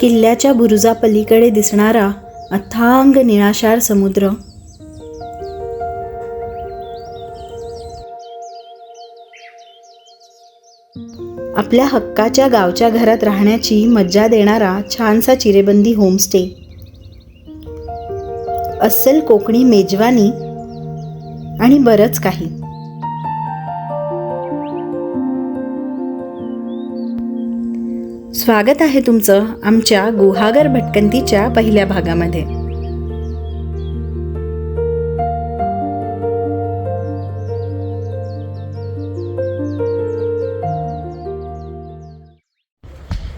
किल्ल्याच्या बुरुजापलीकडे दिसणारा अथांग निळाशार समुद्र. आपल्या हक्काच्या गावच्या घरात राहण्याची मज्जा देणारा छानसा चिरेबंदी होमस्टे. अस्सल कोकणी मेजवानी आणि बरंच काही. स्वागत आहे तुमचं आमच्या गुहागर भटकंतीच्या पहिल्या भागामध्ये.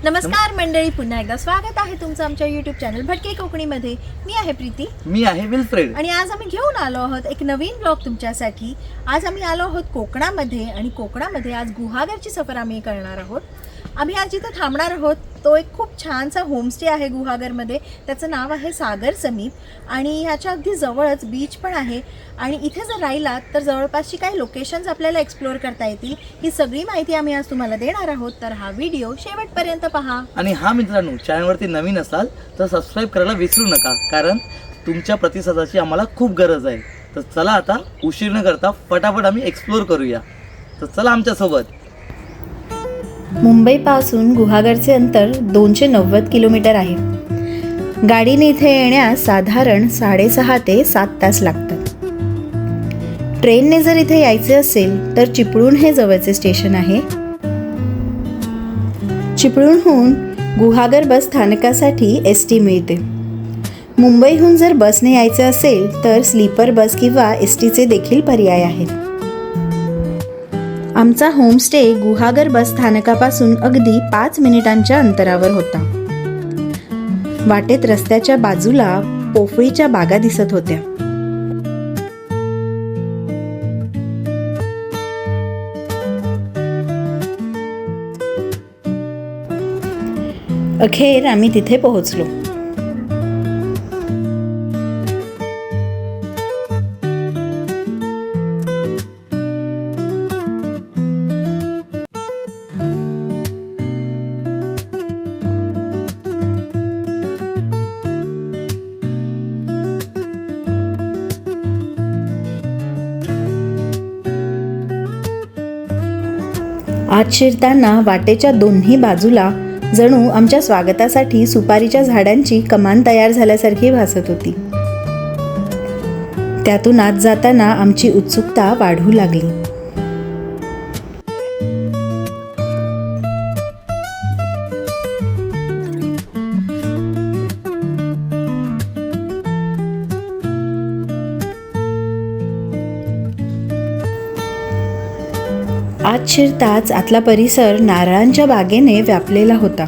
नमस्कार मंडळी पुन्हा एकदा स्वागत आहे तुमचं आमच्या युट्यूब चॅनल भटके कोकणीमध्ये. मी आहे प्रीती. मी आहे विल्फ्रेड. आणि आज आम्ही घेऊन आलो आहोत एक नवीन ब्लॉग तुमच्यासाठी. आज आम्ही आलो आहोत कोकणामध्ये आणि कोकणामध्ये आज गुहागरची सफर आम्ही करणार आहोत. आम्ही आज जिथं थांबणार आहोत तो एक खूप छानसा होमस्टे आहे गुहागरमध्ये. त्याचं नाव आहे सागर समीप आणि ह्याच्या अगदी जवळच बीच पण आहे. आणि इथे जर राहिलात तर जवळपासची काही लोकेशन्स आपल्याला एक्सप्लोअर करता येतील. ही सगळी माहिती आम्ही आज तुम्हाला देणार आहोत. तर हा व्हिडिओ शेवटपर्यंत पहा. आणि हा मित्रांनो चॅनलवरती नवीन असाल तर सबस्क्राईब करायला विसरू नका. कारण तुमच्या प्रतिसादाची आम्हाला खूप गरज आहे. तर चला आता उशीर न करता फटाफट आम्ही एक्सप्लोअर करूया. तर चला आमच्यासोबत. मुंबईपासून गुहागरचे अंतर दोनशे नव्वद किलोमीटर आहे. गाडीने इथे येण्यास साधारण साडेसहा ते सात तास लागतात. ट्रेनने जर इथे यायचे असेल तर चिपळूण हे जवळचे स्टेशन आहे. चिपळूणहून गुहागर बस स्थानकासाठी एस टी मिळते. मुंबईहून जर बसने यायचे असेल तर स्लीपर बस किंवा एस टीचे देखील पर्याय आहेत. आमचा होमस्टे गुहागर बस स्थानकापासून अगदी पाच मिनिटांच्या अंतरावर होता. वाटेत रस्त्याच्या बाजूला पोफळीच्या बागा दिसत होत्या. अखेर आम्ही तिथे पोहोचलो. आत शिरताना वाटेच्या दोन्ही बाजूला जणू आमच्या स्वागतासाठी सुपारीच्या झाडांची कमान तयार झाल्यासारखी भासत होती. त्यातून आत जाताना आमची उत्सुकता वाढू लागली. आत शिरताच आतला परिसर नारळांच्या बागेने व्यापलेला होता.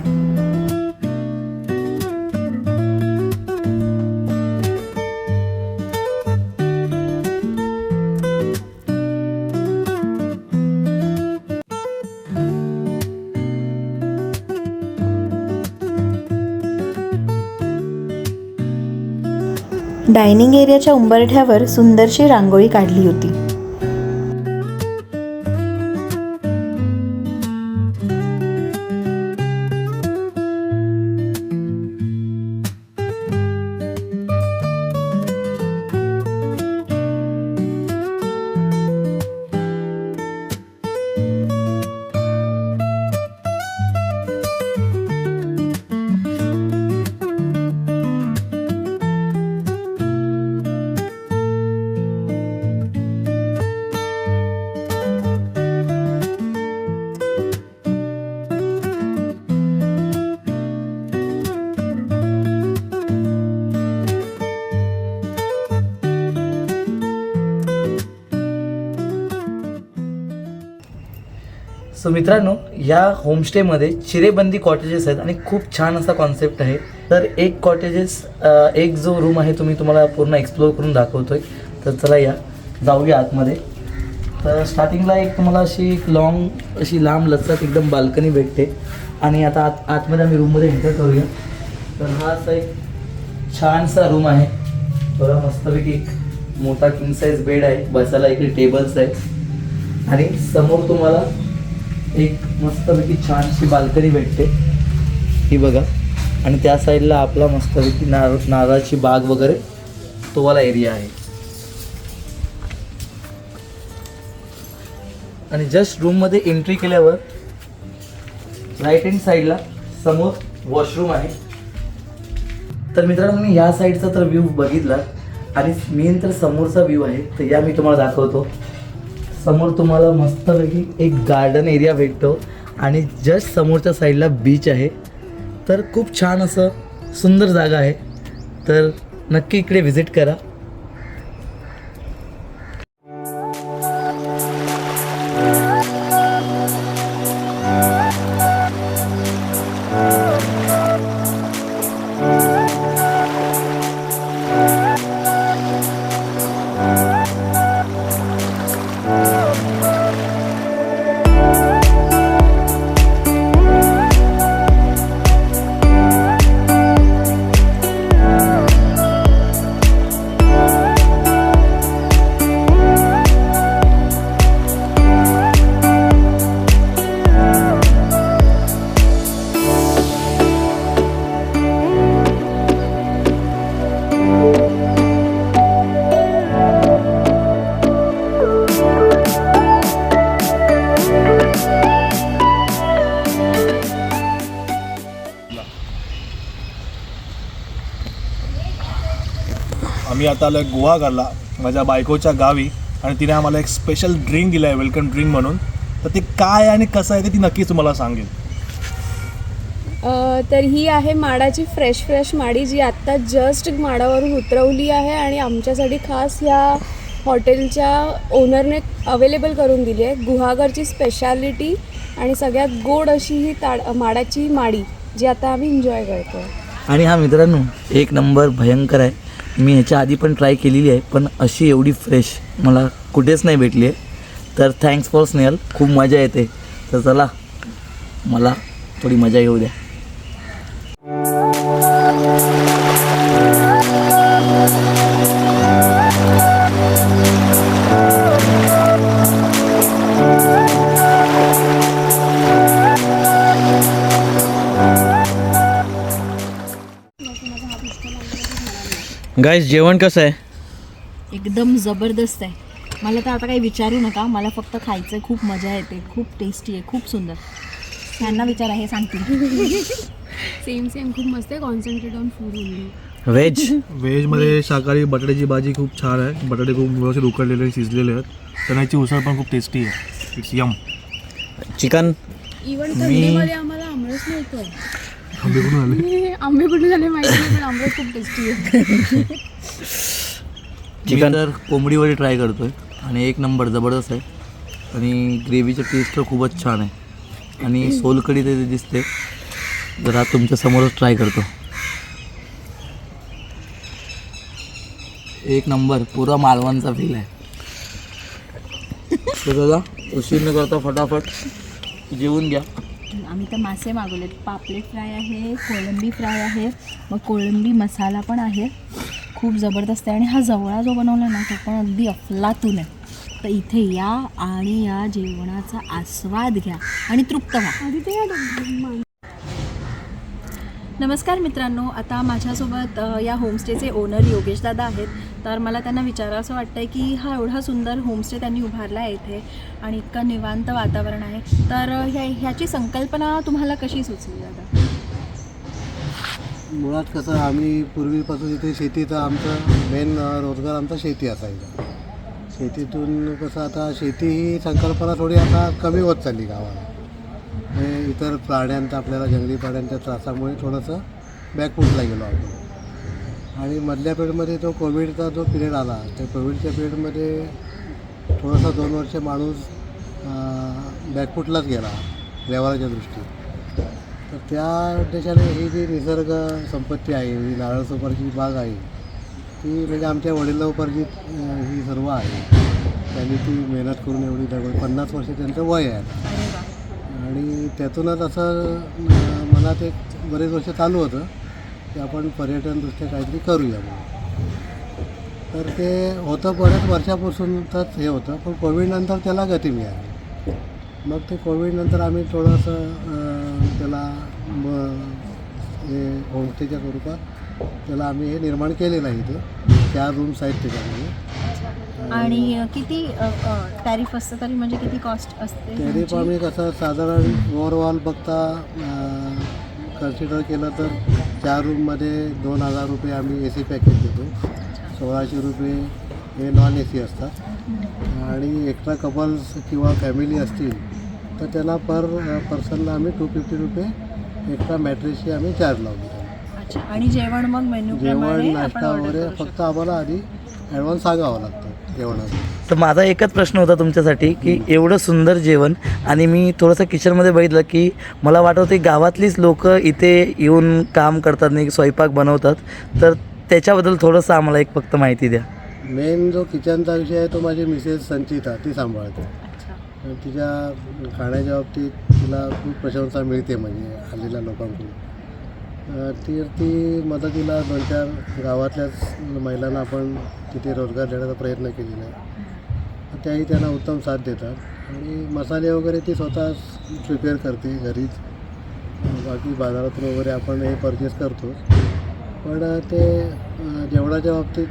डायनिंग एरियाच्या उंबरठ्यावर सुंदरशी रांगोळी काढली होती. सो मित्रांनो या होमस्टेमध्ये चिरेबंदी कॉटेजेस आहेत आणि खूप छान असा कॉन्सेप्ट आहे. तर एक कॉटेजेस एक जो रूम आहे तुम्ही तुम्हाला पूर्ण एक्सप्लोअर करून दाखवतोय. तर चला या. जाऊया आतमध्ये. तर स्टार्टिंगला एक तुम्हाला अशी एक लॉंग अशी लांब लचक एकदम बाल्कनी भेटते. आणि आता आत आतमध्ये आम्ही रूममध्ये एंटर करूया. तर हा असा एक छानसा रूम आहे. थोडा मस्तपैकी एक मोठा किंग साईज बेड आहे. बसायला इकडे टेबल्स आहेत. आणि समोर तुम्हाला एक मस्तपैकी छानशी बाल्कनी भेटते. ही बघा. आणि त्या साईडला आपला मस्तपैकी नार नारळाची बाग वगैरे. तोवाला एरिया आहे. आणि जस्ट रूममध्ये एंट्री केल्यावर राईट हँड साईडला समोर वॉशरूम आहे. तर मित्रांनो मी या साईडचा तर व्ह्यू बघितला. आणि मेन तर समोरचा व्ह्यू आहे. तर या मी तुम्हाला दाखवतो. समोर तुम्हाला मस्तपैकी एक गार्डन एरिया भेटतो. आणि जस्ट समोरच्या साईडला बीच आहे. तर खूप छान असं सुंदर जागा आहे. तर नक्की इकडे व्हिजिट करा. आम्ही आता आलो गुहागरला माझ्या बायकोच्या गावी आणि तिने आम्हाला एक स्पेशल ड्रिंक दिलं आहे वेलकम ड्रिंक म्हणून. तर ते काय आणि कसं आहे ते ती नक्कीच तुम्हाला सांगेल. अ, तर ही आहे माडाची फ्रेश फ्रेश माडी जी आत्ता जस्ट माडावरून उतरवली आहे आणि आमच्यासाठी खास ह्या हॉटेलच्या ओनरने अवेलेबल करून दिली आहे. गुहागरची स्पेशालिटी आणि सगळ्यात गोड अशी ही ताड माडाची माडी जी आता आम्ही एन्जॉय करतो आणि हा मित्रांनो एक नंबर भयंकर आहे. मी ह्याच्या आधी पण ट्राय केलेली आहे पण अशी एवढी फ्रेश मला कुठेच नाही भेटली आहे. तर थँक्स फॉर स्नेहल खूप मजा येते. तर चला मला थोडी मजा येऊ द्या. गाईज जेवण कसं आहे? एकदम जबरदस्त आहे. मला तर आता काही विचारू नका. मला फक्त खायचं खूप मजा येते खूप टेस्टी आहे. खूप सुंदर. त्यांना विचारा हे सांगतील. सेम सेम खूप मस्त आहे. Concentrate on food only veg व्हेजमध्ये शाकाहारी बटाट्याची भाजी खूप छान आहे. बटाटे खूप व्यवस्थित उकडलेले आणि शिजलेले आहेत. चण्याची उसळ पण खूप टेस्टी आहे. इट्स यम चिकन इवन थंडीमध्ये आम्हाला आमरस मिळतो आंबे कुठून आले. आंबे कुठे झाले माहिती नाही पण आमरस खूप टेस्टी आहे चिकन तर कोंबडीवडी ट्राय करतोय आणि एक नंबर जबरदस्त आहे. आणि ग्रेव्हीचं टेस्ट तर खूपच छान आहे. आणि सोलकडी ते दिसते जरा तुमच्या समोरच ट्राय करतो. एक नंबर पुरा मालवणचा फील आहे. तर दादा उशीर न करता फटाफट जेवून घ्या. आम्ही तर मासे मागवलेत. पापलेट फ्राय आहे कोळंबी फ्राय आहे मग कोळंबी मसाला पण आहे. खूप जबरदस्त आहे. आणि हा जवळा जो बनवला ना तो पण अगदी अफलातून आहे. तर इथे या आणि या जेवणाचा आस्वाद घ्या आणि तृप्त व्हा. ते या नमस्कार मित्रांनो आता माझ्यासोबत या होमस्टेचे ओनर योगेश दादा आहेत. तर मला त्यांना विचारा असं वाटतं आहे की हा एवढा सुंदर होमस्टे त्यांनी उभारला आहे इथे आणि इतकं निवांत वातावरण आहे. तर ह्या ह्याची संकल्पना तुम्हाला कशी सुचली दादा? मुळात कसं आम्ही पूर्वीपासून इथे शेतीचा आमचं मेन रोजगार आमचा शेती असायचा. शेतीतून कसं आता शेती ही संकल्पना थोडी आता कमी होत चालली गावाला. म्हणजे इतर प्राण्यांचा आपल्याला जंगली प्राण्यांच्या त्रासामुळे थोडंसं बॅकफूटला गेलो आपण. आणि मधल्या पिरियडमध्ये तो कोविडचा जो पिरियड आला त्या कोविडच्या पिरियडमध्ये थोडासा दोन वर्ष माणूस बॅकफूटलाच गेला व्यवहाराच्या दृष्टीत. तर त्या उद्देशाने ही जी निसर्ग संपत्ती आहे ही नारळ सुपारीची बाग आहे ती म्हणजे आमच्या वडिलोपार्जित ही सर्व आहे. त्यांनी ती मेहनत करून एवढी दगड पन्नास वर्ष त्यांचं वय आहे. आणि त्यातूनच असं मला ते बरेच वर्ष चालू होतं की आपण पर्यटनदृष्ट्या काहीतरी करूया म्हणून. तर ते होतं बऱ्याच वर्षापासूनच हे होतं पण कोविडनंतर त्याला गती मिळाली. मग ते कोविडनंतर आम्ही थोडंसं त्याला म हे होमस्टेच्या स्वरूपात त्याला आम्ही हे निर्माण केलेलं आहे इथे. चार रूम्स आहेत त्याच्यामध्ये आणि किती टॅरिफ असतं तरी म्हणजे किती कॉस्ट असते ह्याची? आम्ही कसं साधारण ओव्हरऑल बघता कन्सिडर केलं तर चार रूममध्ये दोन हजार रुपये आम्ही ए सी पॅकेज देतो. सोळाशे रुपये हे नॉन ए सी असतात. आणि एक्स्ट्रा कपल्स किंवा फॅमिली असतील तर त्याला पर पर्सनला आम्ही टू फिफ्टी रुपये एक्स्ट्रा मॅट्रेसची आम्ही चार्ज लावतो अच्छा आणि जेवण मग मेन्यू जेवण प्रमाणे नाश्ता वगैरे फक्त आम्हाला आधी ॲडव्हान्स सांगावं लागतं जेवणाचं. तर माझा एकच प्रश्न होता तुमच्यासाठी की एवढं सुंदर जेवण आणि मी थोडंसं किचनमध्ये बघितलं की मला वाटतं की गावातलीच लोक इथे येऊन काम करतात नाही स्वयंपाक बनवतात. तर त्याच्याबद्दल थोडंसं आम्हाला एक फक्त माहिती द्या. मेन जो किचनचा विषय आहे तो माझी मिसेस संचिता ती सांभाळते. तिच्या खाण्याच्या बाबतीत तिला खूप प्रशंसा मिळते म्हणजे आलेल्या लोकांकडून. ती मदतीला दोन चार गावातल्याच महिलांना आपण तिथे रोजगार देण्याचा प्रयत्न केलेला आहे. त्याही त्यांना उत्तम साथ देतात. आणि मसाले वगैरे ती स्वतः प्रिपेअर करते घरीच. बाकी बाजारातून वगैरे आपण हे परचेस करतो पण ते जेवणाच्या बाबतीत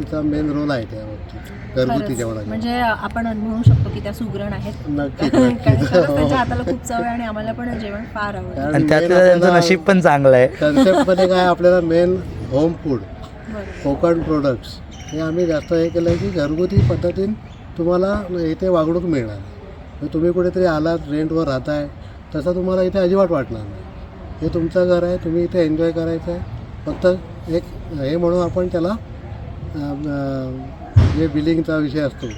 तिचा मेन रोल आहे त्या बाबतीत घरगुती खरंच. जेवणाच्या म्हणजे आपण म्हणू शकतो की त्या सुगरण आहेत. नक्कीच कारण नक्कीच. खरंच हो. त्यांच्या हाताला खूप चव आहे आणि आम्हाला पण जेवण फार आवडतं. आणि त्यातलं त्यांचं नशीब पण चांगलं आहे. कन्सेप्टमध्ये काय आपल्याला main home food Konkan products हे आम्ही जास्त हे केलं आहे की घरगुती पद्धतीने तुम्हाला इथे वागणूक मिळणार. म्हणजे तुम्ही कुठेतरी आलात रेंटवर राहताय तसं तुम्हाला इथे अजिबात वाटणार नाही. हे तुमचं घर आहे तुम्ही इथे एन्जॉय करायचं आहे फक्त एक हे म्हणून आपण त्याला जे बिलिंगचा विषय असतो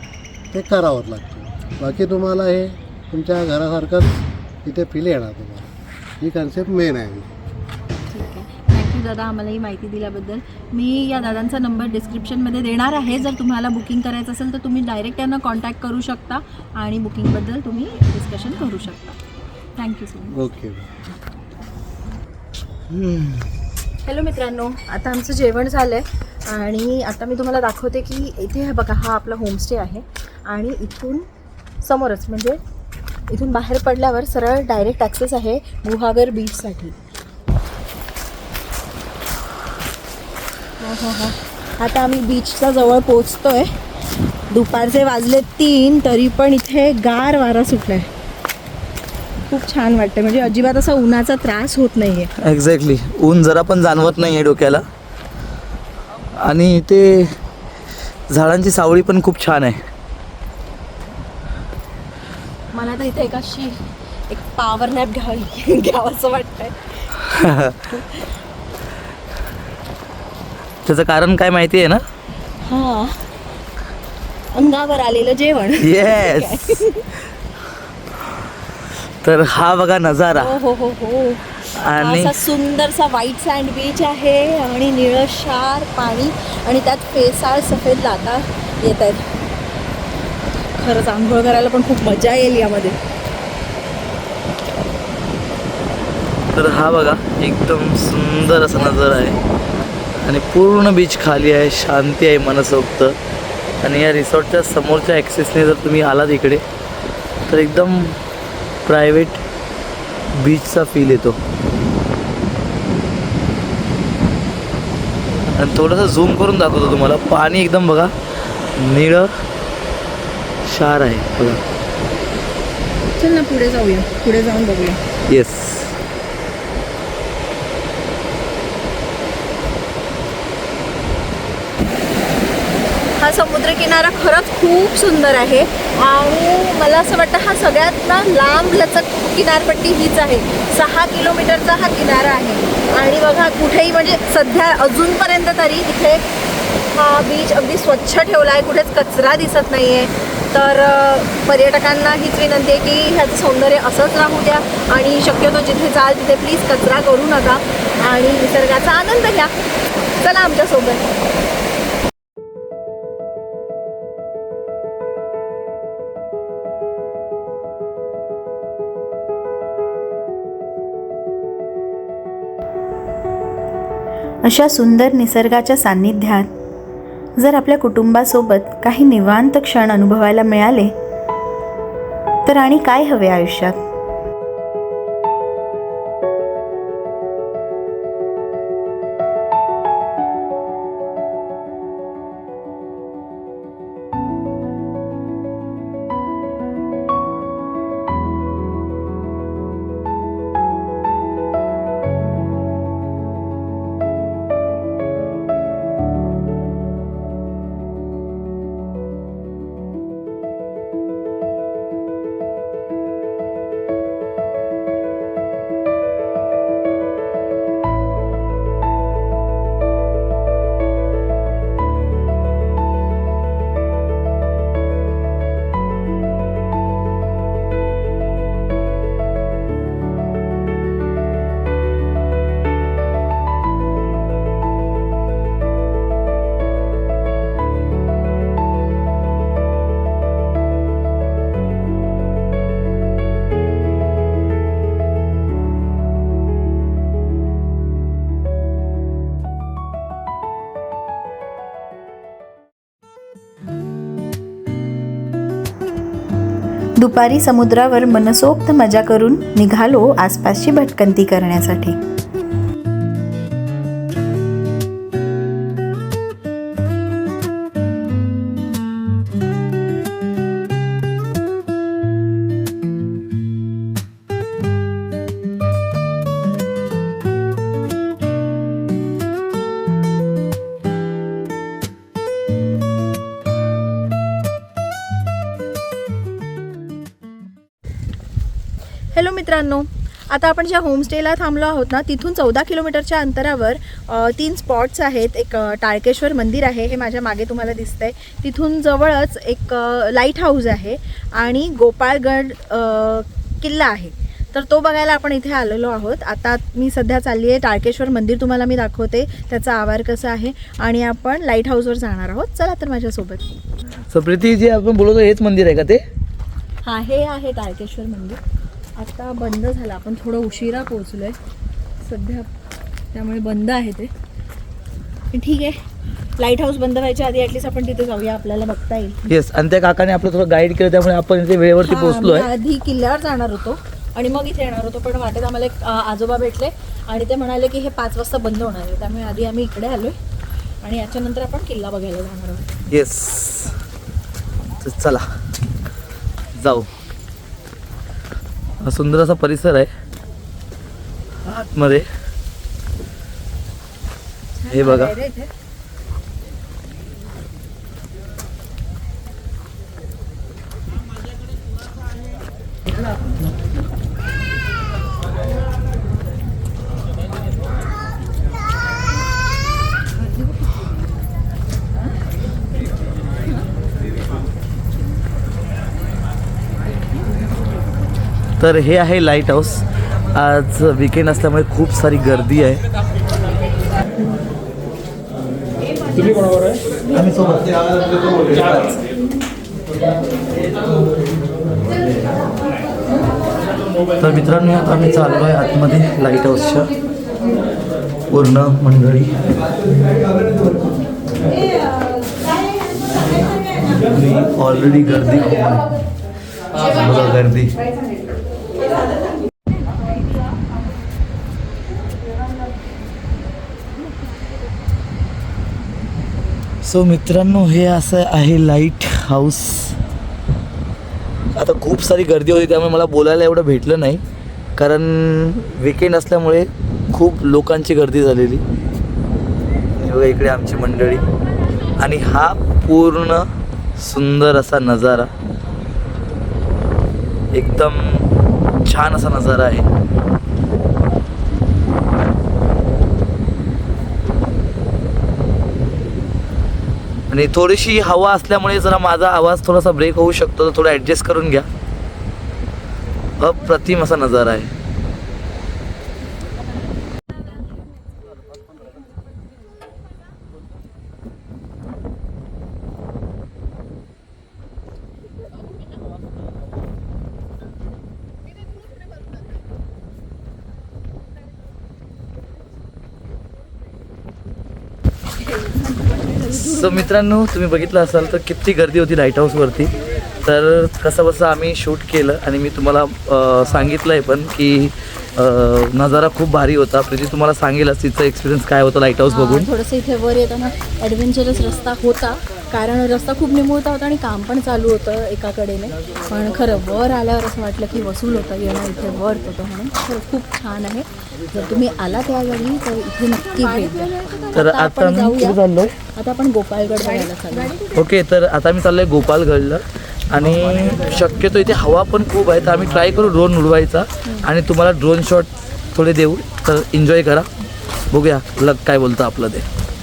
ते करावंच लागतं. बाकी तुम्हाला हे तुमच्या घरासारखंच इथे फील येणार तुम्हाला. ही कन्सेप्ट मेन आहे. ठीक आहे. थँक्यू दादा आम्हाला ही माहिती दिल्याबद्दल. मी या दादांचा नंबर डिस्क्रिप्शनमध्ये देणार आहे. जर तुम्हाला बुकिंग करायचं असेल तर तुम्ही डायरेक्ट त्यांना कॉन्टॅक्ट करू शकता आणि बुकिंगबद्दल तुम्ही डिस्कशन करू शकता. Thank you so much okay hello मित्रांनो आता आमचं जेवण झालं आहे आणि आता मी तुम्हाला दाखवते की इथे हे बघा हा आपला होमस्टे आहे आणि इथून समोरच म्हणजे इथून बाहेर पडल्यावर सरळ डायरेक्ट ॲक्सेस आहे गुहागर बीचसाठी हो हो आता आम्ही बीचच्या जवळ पोचतो आहे दुपारचे वाजले तीन तरी पण इथे गार वारा सुटला आहे खूप छान वाटतं म्हणजे अजिबात असा उन्हाचा त्रास होत नाही आहे एक्झॅक्टली ऊन जरा पण जाणवत नाही आहे डोक्याला. आणि ते झाडांची सावळी पण खूप छान आहे. मला तर इथे एकाशी एक पॉवर नॅप घ्यावी घ्यावं असं वाटतंय. त्याचं कारण काय माहिती आहे ना? हा. अंगावर आलेलं जेवण. येस तर हा बघा नजारा. हो हो हो हो. आणि सुंदरसा व्हाईट सँड बीच आहे आणि निळशार पाणी आणि त्यात फेसाळ सफेद लाटा येत आहेत. खरंच आंघोळ करायला पण खूप मजा येईल यामध्ये. तर हा बघा एकदम सुंदर असा नजारा आहे. आणि पूर्ण बीच खाली आहे शांती आहे मनसोक्त. आणि या रिसॉर्टच्या समोरच्या ॲक्सेसने जर तुम्ही आलात इकडे तर एकदम प्रायव्हेट बीचचा फील येतो. आणि थोडंसं झूम करून दाखवतो तुम्हाला. पाणी एकदम बघा निळं शार आहे. बघा. चल ना पुढे जाऊया. पुढे जाऊन बघूया. येस हा किनारा खरंच खूप सुंदर आहे. आणि मला असं वाटतं हा सगळ्यात ना लांब लचक किनारपट्टी हीच आहे. सहा किलोमीटरचा हा किनारा आहे. आणि बघा कुठेही म्हणजे सध्या अजूनपर्यंत तरी इथे हा बीच अगदी स्वच्छ ठेवला आहे. कुठेच कचरा दिसत नाही आहे तर पर्यटकांना हीच विनंती आहे की ह्याचं सौंदर्य असंच राहू द्या. आणि शक्यतो जिथे जाल तिथे प्लीज कचरा करू नका. आणि निसर्गाचा आनंद घ्या. चला आमच्यासोबत. अशा सुंदर निसर्गाच्या सान्निध्यात. जर आपल्या कुटुंबासोबत काही निवांत क्षण अनुभवायला मिळाले तर आणि काय हवे आयुष्यात? दुपारी समुद्रावर मनसोक्त मजा करून निघालो आसपासची भटकंती करण्यासाठी. हॅलो मित्रांनो आता आपण ज्या होमस्टेला थांबलो आहोत ना तिथून चौदा किलोमीटरच्या अंतरावर तीन स्पॉट्स आहेत. एक टाळकेश्वर मंदिर आहे हे माझ्या मागे तुम्हाला दिसतंय. तिथून जवळच एक लाइट हाऊस आहे आणि गोपाळगड किल्ला आहे. तर तो बघायला आपण इथे आलेलो आहोत. आता मी सध्या चालली आहे टाळकेश्वर मंदिर तुम्हाला मी दाखवते त्याचा आवार कसा आहे आणि आपण लाइट हाऊसवर जाणार आहोत. चला तर माझ्यासोबत. सो प्रीती जे आपण बोलतो हेच मंदिर आहे का ते? हा हे आहे तारकेश्वर मंदिर. आता बंद झालं. आपण थोडं उशिरा पोहोचलो आहे सध्या त्यामुळे बंद आहे ते. ठीक आहे. लाइट हाऊस बंद व्हायच्या आधी ॲटलीस्ट आपण तिथे जाऊया. आपल्याला बघता येईल. येस आणि त्या काकाने आपलं थोडं गाईड केलं त्यामुळे आपण इथे वेळेवरती पोहोचलो आहे आधी किल्ल्यावर जाणार होतो. आणि मग इथे येणार होतो. पण वाटेत आम्हाला एक आजोबा भेटले. आणि ते म्हणाले की हे पाच वाजता बंद होणार आहे. त्यामुळे आधी आम्ही इकडे आलोय. आणि याच्यानंतर आपण किल्ला बघायला जाणार आहोत. येस चला. जाऊ. हा सुंदर असा परिसर आहे. आतमध्ये. हे बघा. तर हे आहे लाइट हाऊस आज विकेंड असल्यामुळे खूप सारी गर्दी आहे. आम्ही सोबत. तर मित्रांनो आता आम्ही चाललो आहे आतमध्ये लाइट हाऊसच्या पूर्ण मंडळी. ऑलरेडी गर्दी खूप आहे. गर्दी. सो मित्रांनो हे असं आहे लाइट हाऊस आता खूप सारी गर्दी होती त्यामुळे मला बोलायला एवढं भेटलं नाही. कारण विकेंड असल्यामुळे खूप लोकांची गर्दी झालेली. बघा इकडे आमची मंडळी. आणि हा पूर्ण सुंदर असा नजारा. एकदम छान असा नजारा आहे. आणि थोडीशी हवा असल्यामुळे जरा माझा आवाज थोडासा ब्रेक होऊ शकतो तर थोडं ॲडजस्ट करून घ्या. अप्रतिम असा नजारा आहे. सो मित्रांनो तुम्ही बघितलं असाल तर किती गर्दी होती लाइट हाऊसवरती तर कसं बसं आम्ही शूट केलं आणि मी तुम्हाला सांगितलं आहे पण की नजारा खूप भारी होता. प्रीती तुम्हाला सांगेलच तिचा एक्सपिरियन्स काय होता लाइट हाऊस बघून. थोडंसं इथे वर येताना ॲडव्हेंचरस रस्ता होता. कारण रस्ता खूप निमुळता होता आणि काम पण चालू होतं एका कडेने पण खरं वर आल्यावर असं वाटलं की वसूल होतं येणं इथे वर होतं म्हणून. खरं खूप छान आहे. जर तुम्ही आला त्यावेळी तर इथे नक्की भेट द्या. तर आता आपण जाऊया. आता आपण गोपाळगड बघायला चाललो ओके तर आता मी चाललोय गोपालगडला आणि शक्यतो इथे हवा पण खूप आहे तर आम्ही ट्राय करू ड्रोन उडवायचा. आणि तुम्हाला ड्रोन शॉट थोडे देऊ. तर एन्जॉय करा. बघूया लग काय बोलतं आपलं ते.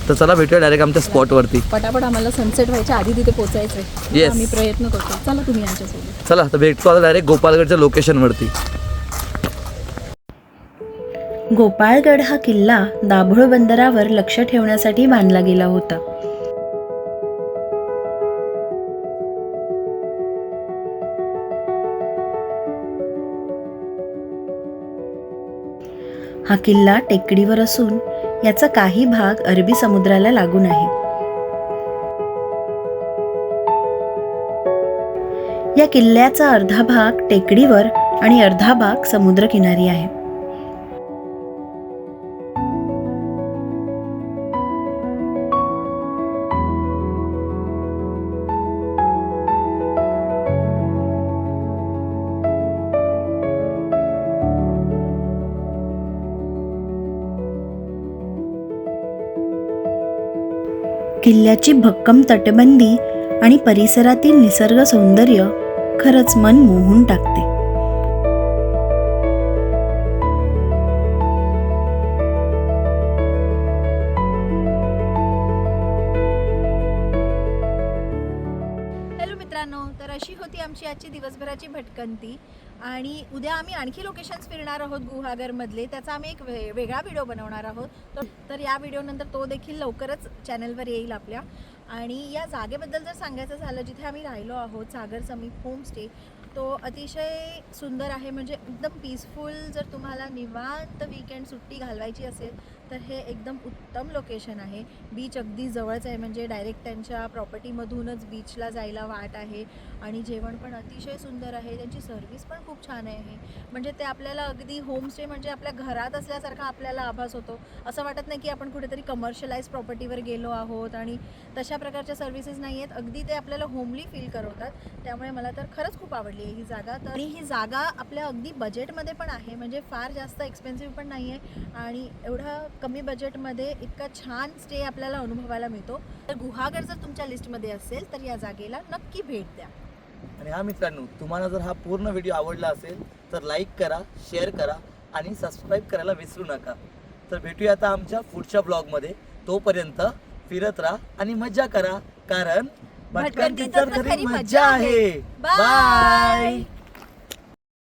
तर चला भेटूया डायरेक्ट आमच्या स्पॉटवरती पटापट आम्हाला सनसेट व्हायच्या आधी तिथे आहे Yes. आम्ही प्रयत्न करतो. चला तुम्ही आमच्यासोबत चला तर भेटतो आता डायरेक्ट गोपालगडच्या लोकेशनवरती गोपाळगड हा किल्ला दाभोळ बंदरावर लक्ष ठेवण्यासाठी बांधला गेला होता. हा किल्ला टेकडीवर असून याचा काही भाग अरबी समुद्राला लागून आहे. या किल्ल्याचा अर्धा भाग टेकडीवर आणि अर्धा भाग समुद्रकिनारी आहे. किल्ल्याची भक्कम तटबंदी आणि परिसरातील निसर्ग सौंदर्य खरंच मन मोहून टाकते. होती आमची आजची दिवसभराची भटकंती. आणि उद्या आम्ही आणखी लोकेशन्स फिरणार आहोत गुहागरमधले. त्याचा आम्ही एक वे वेगळा व्हिडिओ बनवणार आहोत. तर या व्हिडिओनंतर तो देखील लवकरच चॅनलवर येईल आपल्या. आणि या जागेबद्दल जर सांगायचं झालं जिथे आम्ही राहिलो आहोत सागर समीप होमस्टे तो अतिशय सुंदर आहे. म्हणजे एकदम पीसफुल जर तुम्हाला निवांत वीकेंड सुट्टी घालवायची असेल तर हे एकदम उत्तम लोकेशन आहे. बीच अगदी जवळच आहे म्हणजे डायरेक्ट त्यांच्या प्रॉपर्टीमधूनच बीचला जायला वाट आहे. आणि जेवण पण अतिशय सुंदर आहे. त्यांची सर्व्हिस पण खूप छान आहे. म्हणजे ते आपल्याला अगदी होमस्टे म्हणजे आपल्या घरात असल्यासारखा आपल्याला आभास होतो. असं वाटत नाही की आपण कुठेतरी कमर्शियलाइज प्रॉपर्टीवर गेलो आहोत आणि तशा प्रकारच्या सर्व्हिसेस नाही आहेत. अगदी ते आपल्याला होमली फील करवतात. त्यामुळे मला तर खरंच खूप आवडली आहे ही जागा. तर आणि ही जागा आपल्या अगदी बजेटमध्ये पण आहे. म्हणजे फार जास्त एक्सपेन्सिव्ह पण नाही आहे आणि एवढा कमी बजेटमध्ये इतका छान स्टे आपल्याला अनुभवायला मिळतो. तर गुहागर जर तुमच्या लिस्टमध्ये असेल तर या जागेला नक्की भेट द्या. आणि हा मित्रांनो तुम्हाला जर हा पूर्ण व्हिडिओ आवडला असेल तर लाईक करा शेअर करा आणि सबस्क्राईब करायला विसरू नका. तर भेटूया आता आमच्या पुढच्या ब्लॉगमध्ये तोपर्यंत फिरत राहा आणि मज्जा करा कारण भटकंती तर खरी मज्जा आहे. बाय